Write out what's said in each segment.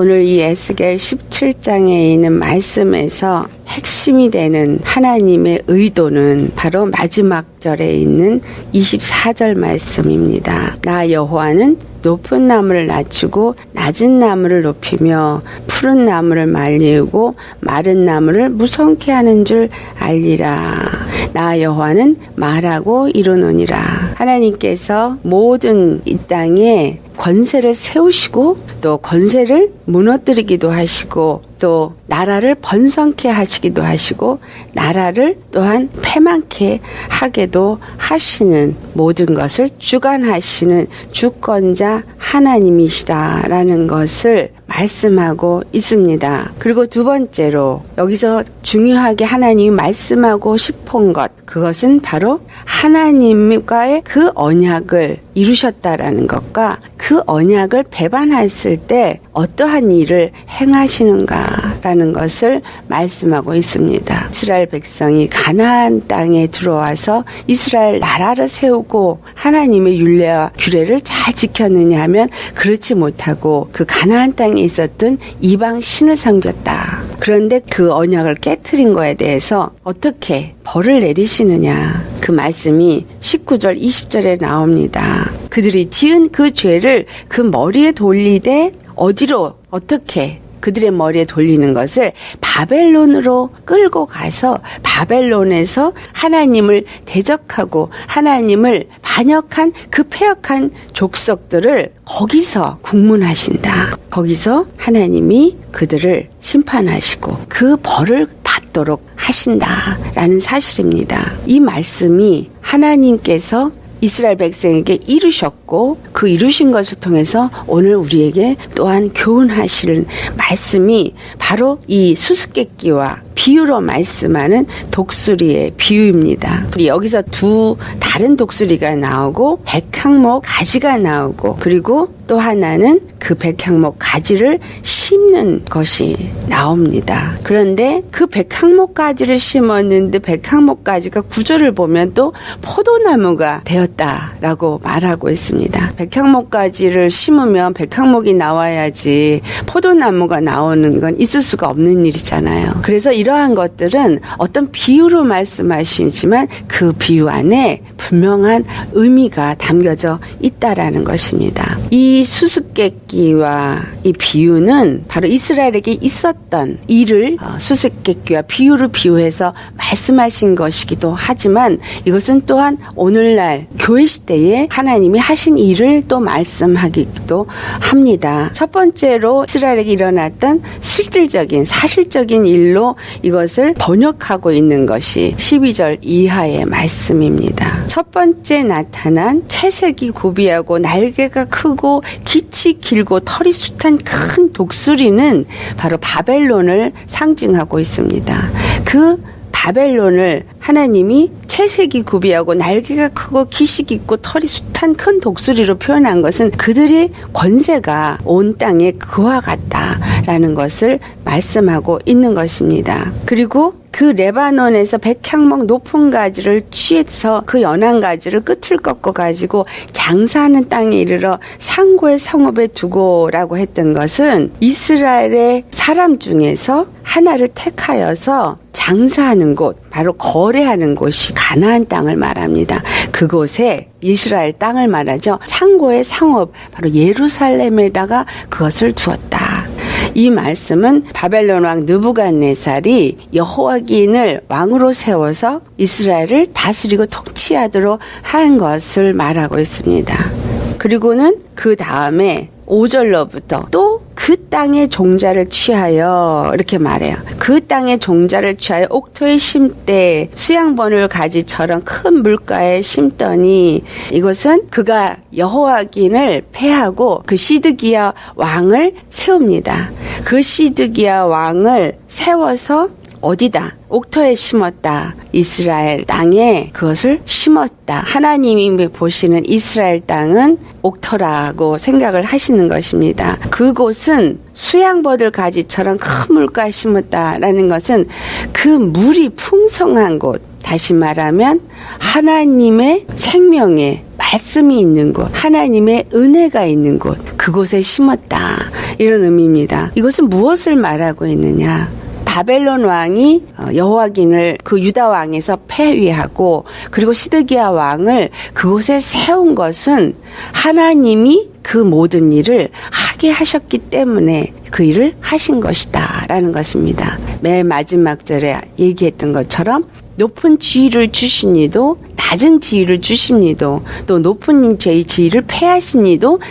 오늘 이 에스겔 17장에 있는 말씀에서 핵심이 되는 하나님의 의도는 바로 마지막 절에 있는 24절 말씀입니다. 나 여호와는 높은 나무를 낮추고 낮은 나무를 높이며 푸른 나무를 말리고 마른 나무를 무성케 하는 줄 알리라. 나 여호와는 말하고 이루노니라. 하나님께서 모든 이 땅에 권세를 세우시고 또 권세를 무너뜨리기도 하시고 또 나라를 번성케 하시기도 하시고 나라를 또한 패망케 하게도 하시는 모든 것을 주관하시는 주권자 하나님이시다라는 것을 말씀하고 있습니다. 그리고 두 번째로 여기서 중요하게 하나님이 말씀하고 싶은 것 그것은 바로 하나님과의 그 언약을 이루셨다라는 것과 그 언약을 배반했을 때 어떠한 일을 행하시는가 라는 것을 말씀하고 있습니다. 이스라엘 백성이 가나안 땅에 들어와서 이스라엘 나라를 세우고 하나님의 율례와 규례를 잘 지켰느냐 하면 그렇지 못하고 그 가나안 땅에 있었던 이방 신을 섬겼다. 그런데 그 언약을 깨뜨린 거에 대해서 어떻게 벌을 내리시느냐. 그 말씀이 19절, 20절에 나옵니다. 그들이 지은 그 죄를 그 머리에 돌리되 어디로 어떻게 그들의 머리에 돌리는 것을 바벨론으로 끌고 가서 바벨론에서 하나님을 대적하고 하나님을 반역한 그 폐역한 족속들을 거기서 국문하신다. 거기서 하나님이 그들을 심판하시고 그 벌을 받도록 하신다라는 사실입니다. 이 말씀이 하나님께서 이스라엘 백성에게 이루셨고 그 이루신 것을 통해서 오늘 우리에게 또한 교훈하시는 말씀이 바로 이 수수께끼와 비유로 말씀하는 독수리의 비유입니다. 여기서 두 다른 독수리가 나오고 백항목 가지가 나오고 그리고 또 하나는 그 백항목 가지를 심는 것이 나옵니다. 그런데 그 백항목 가지를 심었는데 백항목 가지가 구절을 보면 또 포도나무가 되었다라고 말하고 있습니다. 백항목 가지를 심으면 백항목이 나와야지 포도나무가 나오는 건 있을 수가 없는 일이잖아요. 그래서 이러한 것들은 어떤 비유로 말씀하시지만 그 비유 안에 분명한 의미가 담겨져 있다라는 것입니다. 이 수수께끼 와 이 비유는 바로 이스라엘에게 있었던 일을 어, 수수께끼와 비유를 비유해서 말씀하신 것이기도 하지만 이것은 또한 오늘날 교회 시대에 하나님이 하신 일을 또 말씀하기도 합니다. 첫 번째로 이스라엘에게 일어났던 실질적인 사실적인 일로 이것을 번역하고 있는 것이 12절 이하의 말씀입니다. 첫 번째 나타난 채색이 고비하고 날개가 크고 기치 길고 털이 숱한 큰 독수리는 바로 바벨론을 상징하고 있습니다. 그 바벨론을 하나님이 채색이 구비하고 날개가 크고 기식 있고 털이 숱한 큰 독수리로 표현한 것은 그들의 권세가 온 땅에 그와 같다라는 것을 말씀하고 있는 것입니다. 그리고 그 레바논에서 백향목 높은 가지를 취해서 그 연한 가지를 끝을 꺾어 가지고 장사하는 땅에 이르러 상고의 성읍에 두고라고 했던 것은 이스라엘의 사람 중에서 하나를 택하여서 장사하는 곳, 바로 거래하는 곳이 가나안 땅을 말합니다. 그곳에 이스라엘 땅을 말하죠. 상고의 상업, 바로 예루살렘에다가 그것을 두었다. 이 말씀은 바벨론 왕 느부갓네살이 여호와긴을 왕으로 세워서 이스라엘을 다스리고 통치하도록 한 것을 말하고 있습니다. 그리고는 그 다음에 5절로부터 또 그 땅의 종자를 취하여 이렇게 말해요. 그 땅의 종자를 취하여 옥토에 심되 수양번을 가지처럼 큰 물가에 심더니 이것은 그가 여호와긴을 패하고 그 시드기야 왕을 세웁니다. 그 시드기야 왕을 세워서 어디다? 옥토에 심었다. 이스라엘 땅에 그것을 심었다. 하나님이 보시는 이스라엘 땅은 옥토라고 생각을 하시는 것입니다. 그곳은 수양버들 가지처럼 큰 물가에 심었다라는 것은 그 물이 풍성한 곳, 다시 말하면 하나님의 생명에 말씀이 있는 곳, 하나님의 은혜가 있는 곳, 그곳에 심었다. 이런 의미입니다. 이것은 무엇을 말하고 있느냐? 바벨론 왕이 어, 여호와긴을 그 유다 왕에서 폐위하고 그리고 시드기야 왕을 그곳에 세운 것은 하나님이 그 모든 일을 하게 하셨기 때문에 그 일을 하신 것이다 라는 것입니다. 맨 마지막 절에 얘기했던 것처럼 높은 지위를 주신 이도 낮은 지위를 주신 이도 또 높은 제 지위를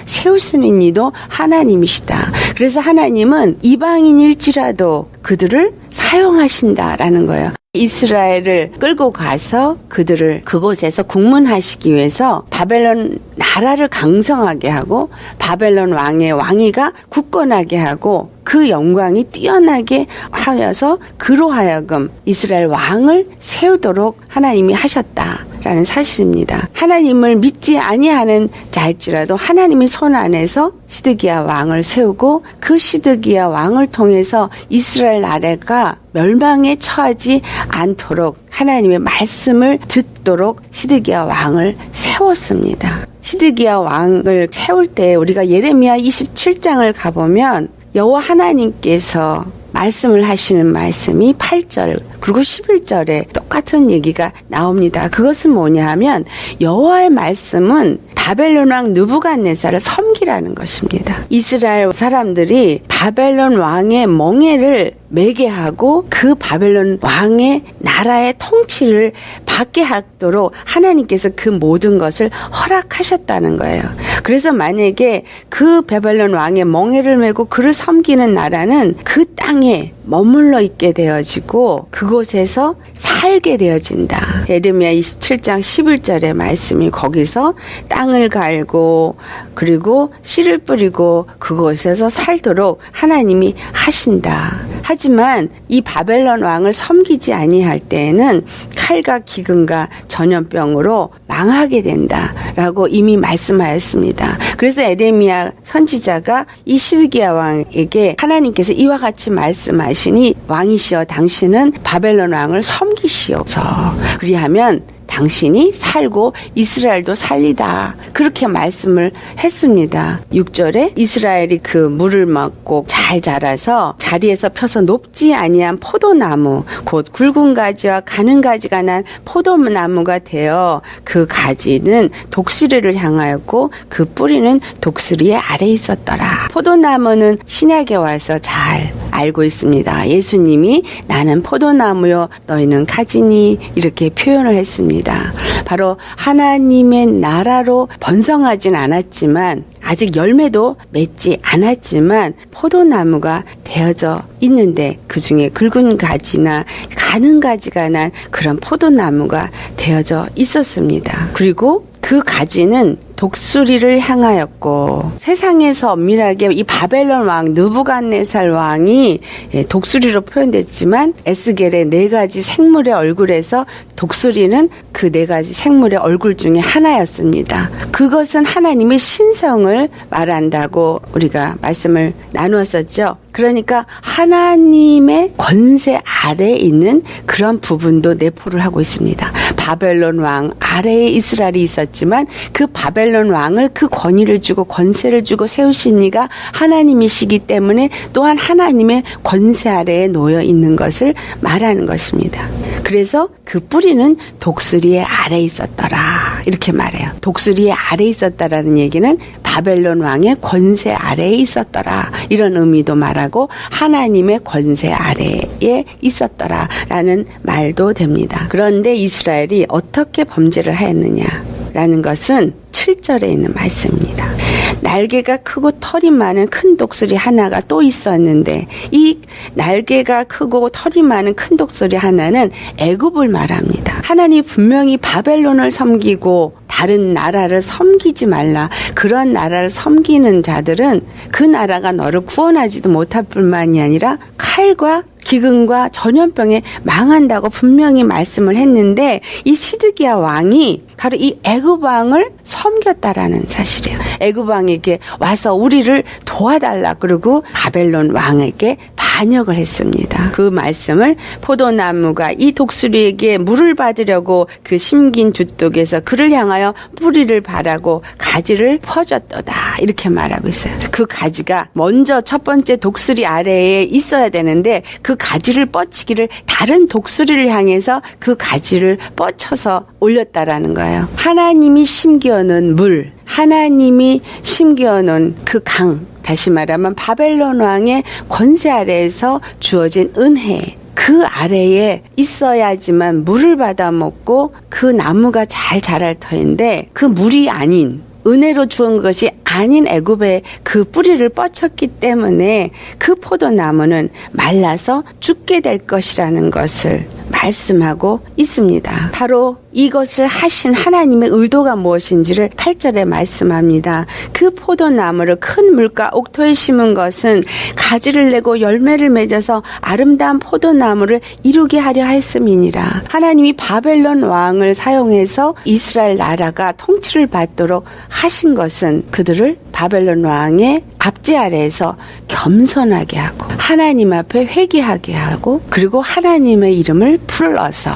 세우시는 이도 하나님이시다. 그래서 하나님은 이방인일지라도 그들을 사용하신다라는 거예요. 이스라엘을 끌고 가서 그들을 그곳에서 국문하시기 위해서 바벨론 나라를 강성하게 하고 바벨론 왕의 왕위가 굳건하게 하고 그 영광이 뛰어나게 하여서 그로 하여금 이스라엘 왕을 세우도록 하나님이 하셨다 라는 사실입니다. 하나님을 믿지 아니하는 자일지라도 하나님의 손 안에서 시드기야 왕을 세우고 그 시드기야 왕을 통해서 이스라엘 나라가 멸망에 처하지 않도록 하나님의 말씀을 듣도록 시드기야 왕을 세웠습니다. 시드기야 왕을 세울 때 우리가 예레미야 27장을 가보면 여호와 하나님께서 말씀을 하시는 말씀이 8절 그리고 11절에 똑같은 얘기가 나옵니다. 그것은 뭐냐 하면 여호와의 말씀은 바벨론 왕 느부갓네살을 섬기라는 것입니다. 이스라엘 사람들이 바벨론 왕의 멍에를 매게 하고 그 바벨론 왕의 나라의 통치를 받게 하도록 하나님께서 그 모든 것을 허락하셨다는 거예요. 그래서 만약에 그 바벨론 왕의 멍에를 메고 그를 섬기는 나라는 그 땅에 머물러 있게 되어지고 그곳에서 살게 되어진다. 예레미야 27장 11절의 말씀이 거기서 땅을 갈고 그리고 씨를 뿌리고 그곳에서 살도록 하나님이 하신다. 하지만 이 바벨론 왕을 섬기지 아니할 때에는 칼과 기근과 전염병으로 망하게 된다라고 이미 말씀하였습니다. 그래서 에레미야 선지자가 이 시드기야 왕에게 하나님께서 이와 같이 말씀하시니 왕이시여 당신은 바벨론 왕을 섬기시옵소. 그리하면 당신이 살고 이스라엘도 살리다. 그렇게 말씀을 했습니다. 6절에 이스라엘이 그 물을 먹고 잘 자라서 자리에서 펴서 높지 아니한 포도나무 곧 굵은 가지와 가는 가지가 난 포도나무가 되어 그 가지는 독수리를 향하였고 그 뿌리는 독수리의 아래 있었더라. 포도나무는 신약에 와서 잘 알고 있습니다. 예수님이 나는 포도나무요 너희는 가지니 이렇게 표현을 했습니다. 바로 하나님의 나라로 번성하진 않았지만 아직 열매도 맺지 않았지만 포도나무가 되어져 있는데 그 중에 굵은 가지나 가는 가지가 난 그런 포도나무가 되어져 있었습니다. 그리고 그 가지는 독수리를 향하였고 세상에서 엄밀하게 이 바벨론 왕 느부갓네살 왕이 예, 독수리로 표현됐지만 에스겔의 네 가지 생물의 얼굴에서 독수리는 그 네 가지 생물의 얼굴 중에 하나였습니다. 그것은 하나님의 신성을 말한다고 우리가 말씀을 나누었었죠. 그러니까 하나님의 권세 아래에 있는 그런 부분도 내포를 하고 있습니다. 바벨론 왕 아래에 이스라엘이 있었지만 그 바벨론 왕을 그 권위를 주고 권세를 주고 세우신 이가 하나님이시기 때문에 또한 하나님의 권세 아래에 놓여 있는 것을 말하는 것입니다. 그래서 그 뿌리는 독수리의 아래에 있었더라. 이렇게 말해요. 독수리의 아래에 있었다라는 얘기는 바벨론 왕의 권세 아래에 있었더라. 이런 의미도 말하고 하나님의 권세 아래에 있었더라라는 말도 됩니다. 그런데 이스라엘이 어떻게 범죄를 하였느냐라는 것은 7절에 있는 말씀입니다. 날개가 크고 털이 많은 큰 독수리 하나가 또 있었는데 이 날개가 크고 털이 많은 큰 독수리 하나는 애굽을 말합니다. 하나님 분명히 바벨론을 섬기고 다른 나라를 섬기지 말라. 그런 나라를 섬기는 자들은 그 나라가 너를 구원하지도 못할 뿐만이 아니라 칼과 기근과 전염병에 망한다고 분명히 말씀을 했는데 이 시드기야 왕이 바로 이 애굽 왕을 섬겼다라는 사실이에요. 애굽 왕에게 와서 우리를 도와달라 그러고 바벨론 왕에게 반역을 했습니다. 그 말씀을 포도나무가 이 독수리에게 물을 받으려고 그 심긴 주독에서 그를 향하여 뿌리를 바라고 가지를 퍼졌도다 이렇게 말하고 있어요. 그 가지가 먼저 첫 번째 독수리 아래에 있어야 되는데 그 가지를 뻗치기를 다른 독수리를 향해서 그 가지를 뻗쳐서 올렸다라는 거예요. 하나님이 심겨놓은 물, 하나님이 심겨놓은 그 강, 다시 말하면 바벨론 왕의 권세 아래에서 주어진 은혜. 그 아래에 있어야지만 물을 받아 먹고 그 나무가 잘 자랄 터인데 그 물이 아닌 은혜로 주은 것이 아닌 애굽의 그 뿌리를 뻗쳤기 때문에 그 포도나무는 말라서 죽게 될 것이라는 것을 말씀하고 있습니다. 바로 이것을 하신 하나님의 의도가 무엇인지를 8절에 말씀합니다. 그 포도나무를 큰 물가 옥토에 심은 것은 가지를 내고 열매를 맺어서 아름다운 포도나무를 이루게 하려 했음이니라. 하나님이 바벨론 왕을 사용해서 이스라엘 나라가 통치를 받도록 하신 것은 그들을 바벨론 왕의 압제 아래에서 겸손하게 하고 하나님 앞에 회개하게 하고 그리고 하나님의 이름을 불러서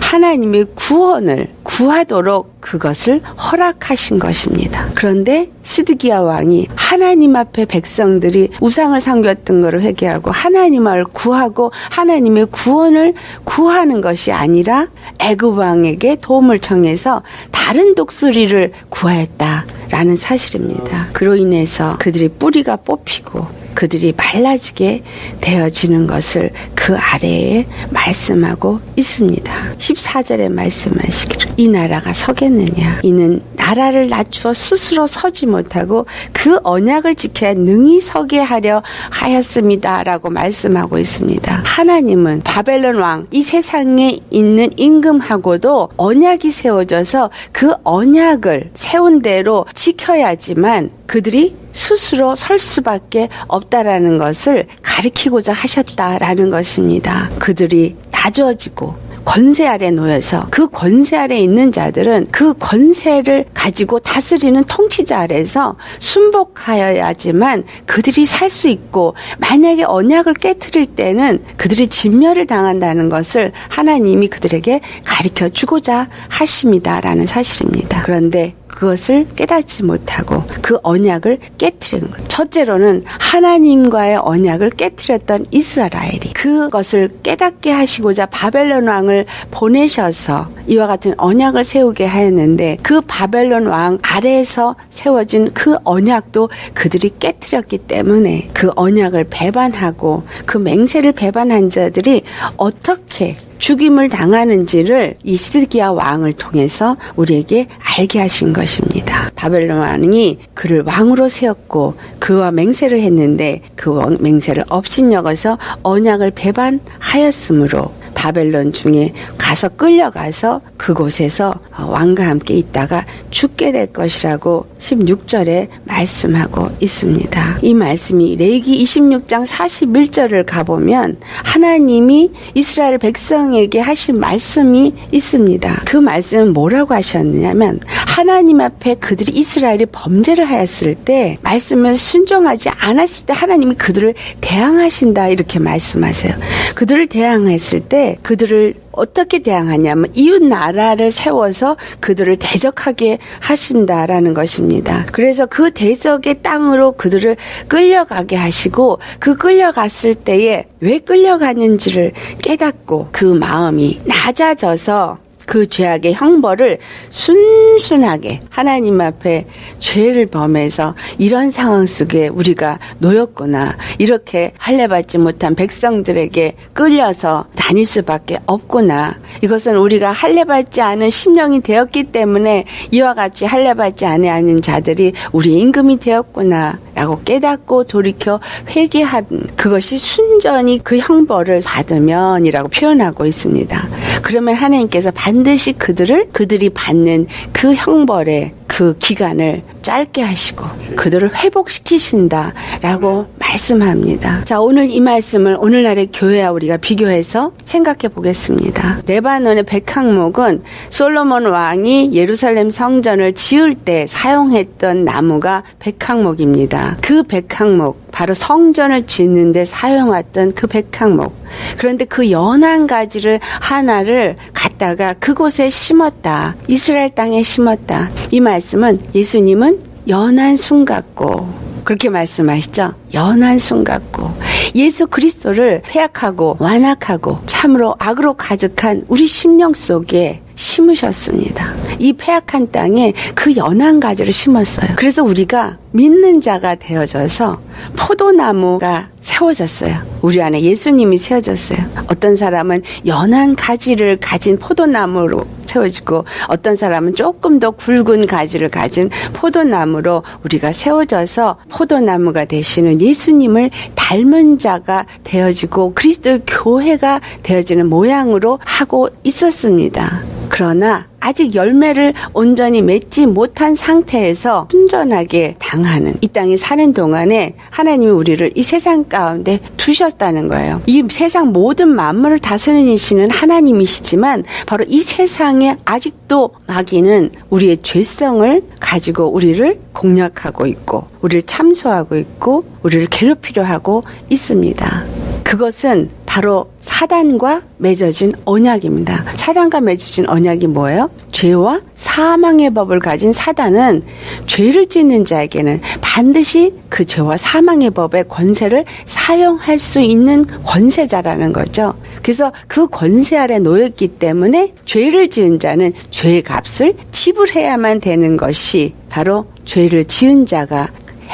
하나님의 구원을 구하도록 그것을 허락하신 것입니다. 그런데 시드기야 왕이 하나님 앞에 백성들이 우상을 섬겼던 것을 회개하고 하나님을 구하고 하나님의 구원을 구하는 것이 아니라 애굽 왕에게 도움을 청해서 다른 독수리를 구하였다라는 사실입니다. 그로 인해서 그들이 뿌리가 뽑히고 그들이 말라지게 되어지는 것을 그 아래에 말씀하고 있습니다. 14절에 말씀하시기를 이 나라가 서겠느냐 이는 나라를 낮추어 스스로 서지 못하고 그 언약을 지켜야 능히 서게 하려 하였습니다라고 말씀하고 있습니다. 하나님은 바벨론 왕 이 세상에 있는 임금하고도 언약이 세워져서 그 언약을 세운 대로 지켜야지만 그들이 스스로 설 수밖에 없다라는 것을 가리키고자 하셨다라는 것입니다. 그들이 낮아지고 권세 아래 놓여서 그 권세 아래 있는 자들은 그 권세를 가지고 다스리는 통치자 아래서 순복하여야지만 그들이 살 수 있고 만약에 언약을 깨뜨릴 때는 그들이 진멸을 당한다는 것을 하나님이 그들에게 가르쳐 주고자 하십니다라는 사실입니다. 그런데 그것을 깨닫지 못하고 그 언약을 깨뜨리는 것. 첫째로는 하나님과의 언약을 깨뜨렸던 이스라엘이 그것을 깨닫게 하시고자 바벨론 왕을 보내셔서 이와 같은 언약을 세우게 하였는데 그 바벨론 왕 아래에서 세워진 그 언약도 그들이 깨뜨렸기 때문에 그 언약을 배반하고 그 맹세를 배반한 자들이 어떻게 죽임을 당하는지를 이스기야 왕을 통해서 우리에게 알게 하신 것입니다. 바벨론 왕이 그를 왕으로 세웠고 그와 맹세를 했는데 그 맹세를 업신여겨서 언약을 배반하였으므로 바벨론 중에 가서 끌려가서 그곳에서 왕과 함께 있다가 죽게 될 것이라고 16절에 말씀하고 있습니다. 이 말씀이 레기 26장 41절을 가보면 하나님이 이스라엘 백성에게 하신 말씀이 있습니다. 그 말씀은 뭐라고 하셨느냐면 하나님 앞에 그들이 이스라엘이 범죄를 하였을 때 말씀을 순종하지 않았을 때 하나님이 그들을 대항하신다 이렇게 말씀하세요. 그들을 대항했을 때 그들을 어떻게 대항하냐면 이웃 나라를 세워서 그들을 대적하게 하신다라는 것입니다. 그래서 그 대적의 땅으로 그들을 끌려가게 하시고 그 끌려갔을 때에 왜 끌려가는지를 깨닫고 그 마음이 낮아져서 그 죄악의 형벌을 순순하게 하나님 앞에 죄를 범해서 이런 상황 속에 우리가 놓였구나. 이렇게 할례받지 못한 백성들에게 끌려서 다닐 수밖에 없구나. 이것은 우리가 할례받지 않은 심령이 되었기 때문에 이와 같이 할례받지 않은 자들이 우리 임금이 되었구나. 라고 깨닫고 돌이켜 회개한 그것이 순전히 그 형벌을 받으면이라고 표현하고 있습니다. 그러면 하나님께서 반드시 그들을 그들이 받는 그 형벌에 그 기간을 짧게 하시고 그들을 회복시키신다라고 말씀합니다. 자, 오늘 이 말씀을 오늘날의 교회와 우리가 비교해서 생각해 보겠습니다. 레바논의 백항목은 솔로몬 왕이 예루살렘 성전을 지을 때 사용했던 나무가 백항목입니다. 그 백항목, 바로 성전을 짓는데 사용했던 그 백항목. 그런데 그 연한 가지를 하나를 갖다가 그곳에 심었다. 이스라엘 땅에 심었다. 이 말씀은 예수님은 연한 순 같고 그렇게 말씀하시죠. 연한 순 같고 예수 그리스도를 폐악하고 완악하고 참으로 악으로 가득한 우리 심령 속에 심으셨습니다. 이 폐악한 땅에 그 연한 가지를 심었어요. 그래서 우리가 믿는 자가 되어져서 포도나무가 세워졌어요. 우리 안에 예수님이 세워졌어요. 어떤 사람은 연한 가지를 가진 포도나무로 세워지고 어떤 사람은 조금 더 굵은 가지를 가진 포도나무로 우리가 세워져서 포도나무가 되시는 예수님을 닮은 자가 되어지고 그리스도의 교회가 되어지는 모양으로 하고 있었습니다. 그러나 아직 열매를 온전히 맺지 못한 상태에서 순전하게 당하는 이 땅에 사는 동안에 하나님이 우리를 이 세상 가운데 두셨다는 거예요. 이 세상 모든 만물을 다스리시는 하나님이시지만 바로 이 세상에 아직도 마귀는 우리의 죄성을 가지고 우리를 공략하고 있고 우리를 참소하고 있고 우리를 괴롭히려 하고 있습니다. 그것은 바로 사단과 맺어진 언약입니다. 사단과 맺어진 언약이 뭐예요? 죄와 사망의 법을 가진 사단은 죄를 짓는 자에게는 반드시 그 죄와 사망의 법의 권세를 사용할 수 있는 권세자라는 거죠. 그래서 그 권세 아래 놓였기 때문에 죄를 지은 자는 죄의 값을 지불해야만 되는 것이 바로 죄를 지은 자가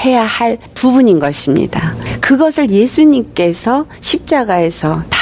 해야 할 부분인 것입니다. 그것을 예수님께서 십자가에서 다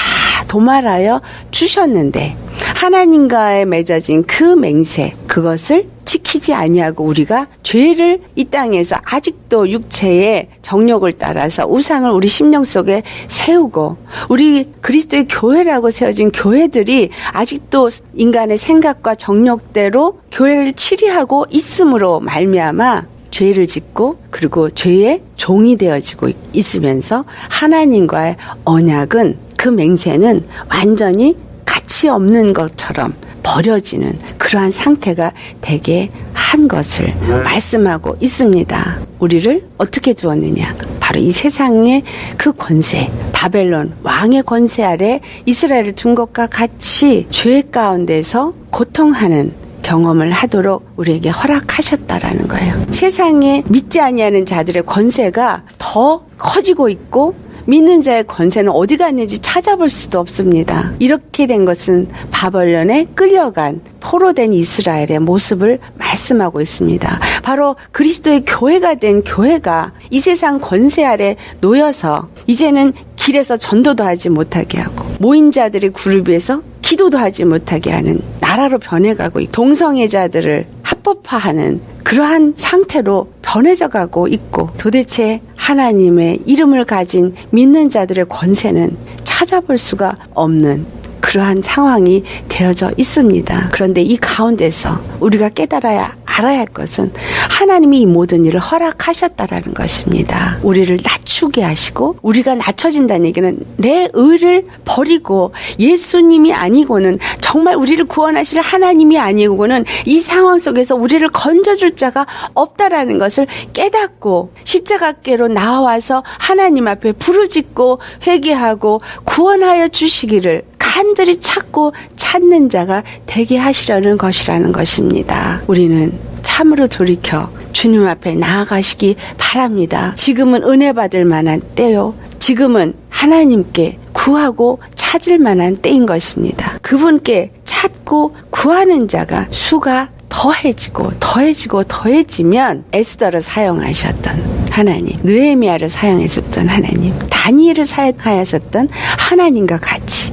도말하여 주셨는데 하나님과의 맺어진 그 맹세 그것을 지키지 아니하고 우리가 죄를 이 땅에서 아직도 육체의 정욕을 따라서 우상을 우리 심령 속에 세우고 우리 그리스도의 교회라고 세워진 교회들이 아직도 인간의 생각과 정욕대로 교회를 치리하고 있음으로 말미암아 죄를 짓고 그리고 죄의 종이 되어지고 있으면서 하나님과의 언약은 그 맹세는 완전히 가치 없는 것처럼 버려지는 그러한 상태가 되게 한 것을 말씀하고 있습니다. 우리를 어떻게 두었느냐? 바로 이 세상의 그 권세, 바벨론 왕의 권세 아래 이스라엘을 둔 것과 같이 죄 가운데서 고통하는 경험을 하도록 우리에게 허락하셨다라는 거예요. 세상에 믿지 아니하는 자들의 권세가 더 커지고 있고 믿는 자의 권세는 어디 갔는지 찾아볼 수도 없습니다. 이렇게 된 것은 바벌론에 끌려간 포로된 이스라엘의 모습을 말씀하고 있습니다. 바로 그리스도의 교회가 된 교회가 이 세상 권세 아래 놓여서 이제는 길에서 전도도 하지 못하게 하고 모인 자들의 그룹에서 기도도 하지 못하게 하는 나라로 변해가고 동성애자들을 합법화하는 그러한 상태로 변해져 가고 있고 도대체 하나님의 이름을 가진 믿는 자들의 권세는 찾아볼 수가 없는 그러한 상황이 되어져 있습니다. 그런데 이 가운데서 우리가 깨달아야 알아야 할 것은 하나님이 이 모든 일을 허락하셨다라는 것입니다. 우리를 낮추게 하시고 우리가 낮춰진다는 얘기는 내 의를 버리고 예수님이 아니고는 정말 우리를 구원하실 하나님이 아니고는 이 상황 속에서 우리를 건져줄 자가 없다라는 것을 깨닫고 십자가께로 나와서 하나님 앞에 부르짖고 회개하고 구원하여 주시기를 간절히 찾고 찾는 자가 되게 하시려는 것이라는 것입니다. 우리는 참으로 돌이켜 주님 앞에 나아가시기 바랍니다. 지금은 은혜 받을 만한 때요. 지금은 하나님께 구하고 찾을 만한 때인 것입니다. 그분께 찾고 구하는 자가 수가 더해지고 더해지고 더해지면 에스더를 사용하셨던 하나님, 느헤미야를 사용했었던 하나님, 다니엘을 사용하였었던 하나님과 같이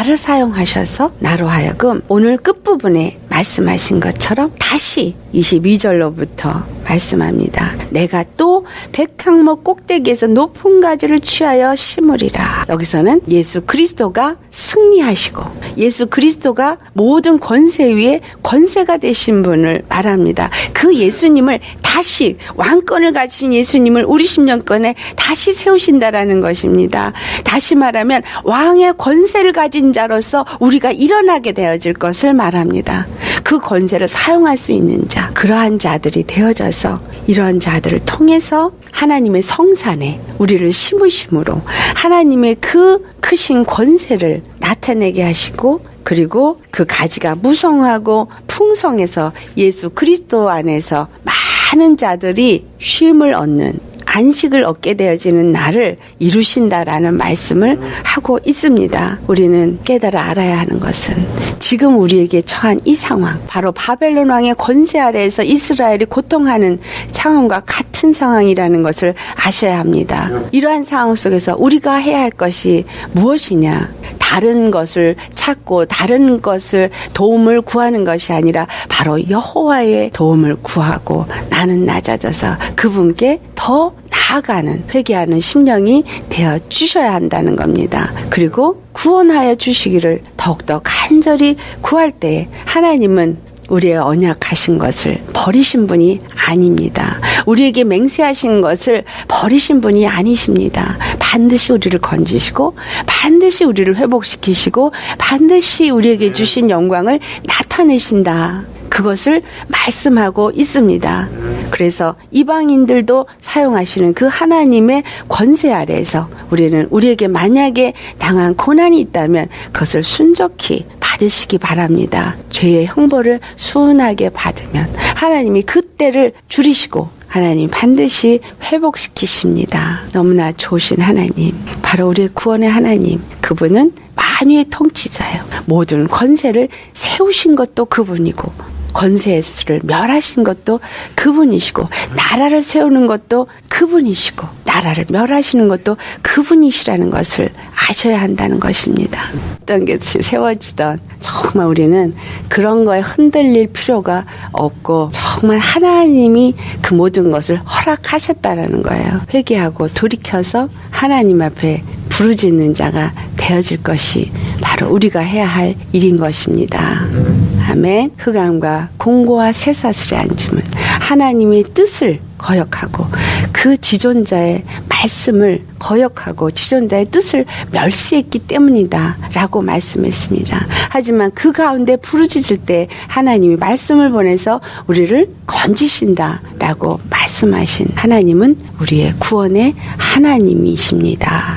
나를 사용하셔서 나로 하여금 오늘 끝부분에 말씀하신 것처럼 다시 22절로부터 말씀합니다. 내가 또 백항목 꼭대기에서 높은 가지를 취하여 심으리라. 여기서는 예수 그리스도가 승리하시고 예수 그리스도가 모든 권세 위에 권세가 되신 분을 말합니다. 그 예수님을 다시 왕권을 가진 예수님을 우리 심령권에 다시 세우신다라는 것입니다. 다시 말하면 왕의 권세를 가진 자로서 우리가 일어나게 되어질 것을 말합니다. 그 권세를 사용할 수 있는 자, 그러한 자들이 되어져서 이러한 자들을 통해서 하나님의 성산에 우리를 심으심으로 하나님의 그 크신 권세를 나타내게 하시고 그리고 그 가지가 무성하고 풍성해서 예수 그리스도 안에서 자들이 쉼을 얻는 안식을 얻게 되어지는 날을 이루신다라는 말씀을 하고 있습니다. 우리는 깨달아 알아야 하는 것은 지금 우리에게 처한 이 상황, 바로 바벨론 왕의 권세 아래에서 이스라엘이 고통하는 상황과 같은 상황이라는 것을 아셔야 합니다. 이러한 상황 속에서 우리가 해야 할 것이 무엇이냐? 다른 것을 찾고 다른 것을 도움을 구하는 것이 아니라 바로 여호와의 도움을 구하고 나는 낮아져서 그분께 더 나아가는 회개하는 심령이 되어 주셔야 한다는 겁니다. 그리고 구원하여 주시기를 더욱더 간절히 구할 때 하나님은 우리의 언약하신 것을 버리신 분이 아닙니다. 우리에게 맹세하신 것을 버리신 분이 아니십니다. 반드시 우리를 건지시고 반드시 우리를 회복시키시고 반드시 우리에게 주신 영광을 나타내신다. 그것을 말씀하고 있습니다. 그래서 이방인들도 사용하시는 그 하나님의 권세 아래에서 우리는 우리에게 만약에 당한 고난이 있다면 그것을 순적히 받으시기 바랍니다. 죄의 형벌을 순하게 받으면 하나님이 그때를 줄이시고 하나님 반드시 회복시키십니다. 너무나 좋으신 하나님, 바로 우리의 구원의 하나님, 그분은 만유의 통치자예요. 모든 권세를 세우신 것도 그분이고 권세를 멸하신 것도 그분이시고 나라를 세우는 것도 그분이시고 나라를 멸하시는 것도 그분이시라는 것을 아셔야 한다는 것입니다. 어떤 것이 세워지던 정말 우리는 그런 거에 흔들릴 필요가 없고 정말 하나님이 그 모든 것을 허락하셨다라는 거예요. 회개하고 돌이켜서 하나님 앞에 부르짖는 자가 되어질 것이 바로 우리가 해야 할 일인 것입니다. 아멘. 흑암과 공고와 쇠사슬에 앉으면 하나님의 뜻을 거역하고 그 지존자의 말씀을 거역하고 지존자의 뜻을 멸시했기 때문이다 라고 말씀했습니다. 하지만 그 가운데 부르짖을 때 하나님이 말씀을 보내서 우리를 건지신다 라고 말씀하신 하나님은 우리의 구원의 하나님이십니다.